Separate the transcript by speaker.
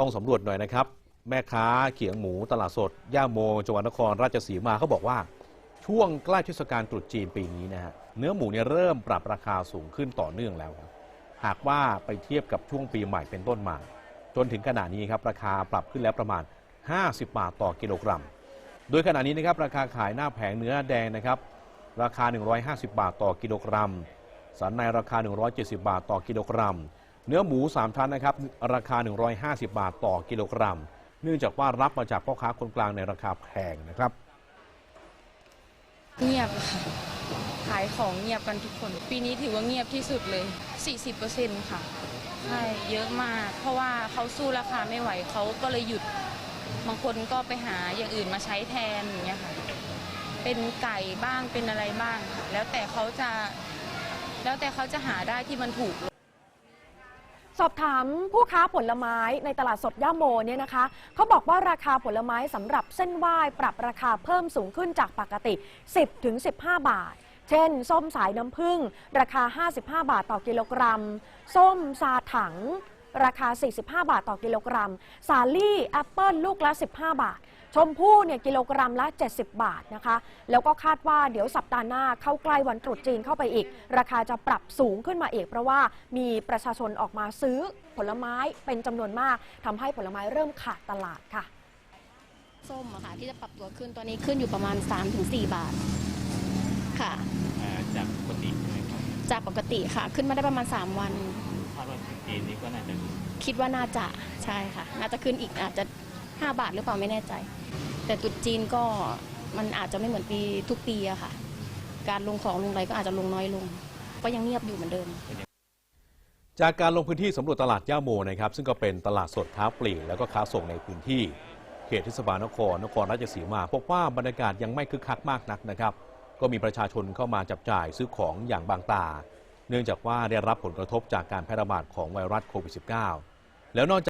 Speaker 1: ต้องสำรวจหน่อยนะครับ แม่ค้าเขียงหมูตลาดสด ย่าโมจังหวัดนครราชสีมาเขาบอกว่า ช่วงใกล้เทศกาลตรุษจีนปีนี้นะฮะเนื้อหมูเนี่ยเริ่มปรับราคาสูงขึ้นต่อเนื่องแล้วครับหากว่าไปเทียบกับช่วงปีใหม่เป็นต้นมา จนถึงขณะนี้ครับราคาปรับขึ้นแล้วประมาณ 50 บาทต่อกิโลกรัม โดยขณะนี้นะครับราคาขายหน้าแผงเนื้อแดงนะครับราคา 150 บาทต่อกิโลกรัม สันในราคา 170 บาทต่อกิโลกรัม เนื้อหมู 3 ชั้นนะครับ ราคา 150 บาทต่อกิโลกรัม เนื่องจากว่ารับมาจากพ่อค้าคนกลางในราคาแพงนะครับ
Speaker 2: เงียบค่ะขายของเงียบกันทุกคน ปีนี้ถือว่าเงียบที่สุดเลย 40%ค่ะใช่เยอะมาก เพราะว่าเขาสู้ราคาไม่ไหวเขาก็เลยหยุดบางคนก็ไปหาอย่างอื่นมาใช้แทนอย่างเงี้ยค่ะเป็นไก่บ้างเป็นอะไรบ้างค่ะแล้วแต่เขาจะ แล้วแต่เขาจะหาได้ที่มันถูก
Speaker 3: สอบถามผู้ค้าผลไม้ในตลาดสดย่าโมเนี่ยนะคะเขาบอกว่าราคาผลไม้สำหรับเส้นไหว้ปรับราคาเพิ่มสูงขึ้นจากปกติ 10ถึง15 บาท เช่น ส้มสายน้ำผึ้งราคา 55 บาทต่อกิโลกรัม ส้มซาถัง ราคา 45 บาทต่อกิโลกรัม สาลี่แอปเปิลลูกละ 15 บาท ชมพู่เนี่ยกิโลกรัมละ 70 บาทนะคะ แล้วก็คาดว่าเดี๋ยวสัปดาห์หน้าเข้าใกล้วันตรุษจีนเข้าไปอีก ราคาจะปรับสูงขึ้นมาอีก เพราะว่ามีประชาชนออกมาซื้อผลไม้เป็นจำนวนมากทำให้ผลไม้เริ่มขาดตลาดค่ะ
Speaker 4: ส้มอะค่ะที่จะปรับตัวขึ้นตอนนี้ขึ้นอยู่ประมาณ 3-4 บาท ค่ะ
Speaker 5: อ่าจากปกติใช่ไหมครับ
Speaker 4: จากปกติค่ะ ขึ้นมาได้ประมาณ 3 วัน
Speaker 5: คาดว่าถึงจีนนี้ก็น่าจะ
Speaker 4: คิดว่าน่าจะใช่ค่ะ น่าจะขึ้นอีกอาจจะ 5 บาทหรือเปล่าไม่แน่ใจ แต่ตรุดจีนก็มันอาจจะไม่เหมือนปีทุกปีอะค่ะ การลงของลงอะไรก็อาจจะลงน้อยลง ก็ยังเงียบอยู่เหมือนเดิม
Speaker 1: จากการลงพื้นที่สำรวจตลาดย่าโมนะครับ ซึ่งก็เป็นตลาดสดค้าปลีกแล้วก็ค้าส่งในพื้นที่ เขตเทศบาลนครนครราชสีมาพบว่าบรรยากาศยังไม่คึกคักมากนักนะครับ ก็มีประชาชนเข้ามาจับจ่ายซื้อของอย่างบางตา เนื่องจากว่าได้รับผลกระทบจากการแพร่ระบาดของไวรัสโควิด -19 แล้วนอกจาก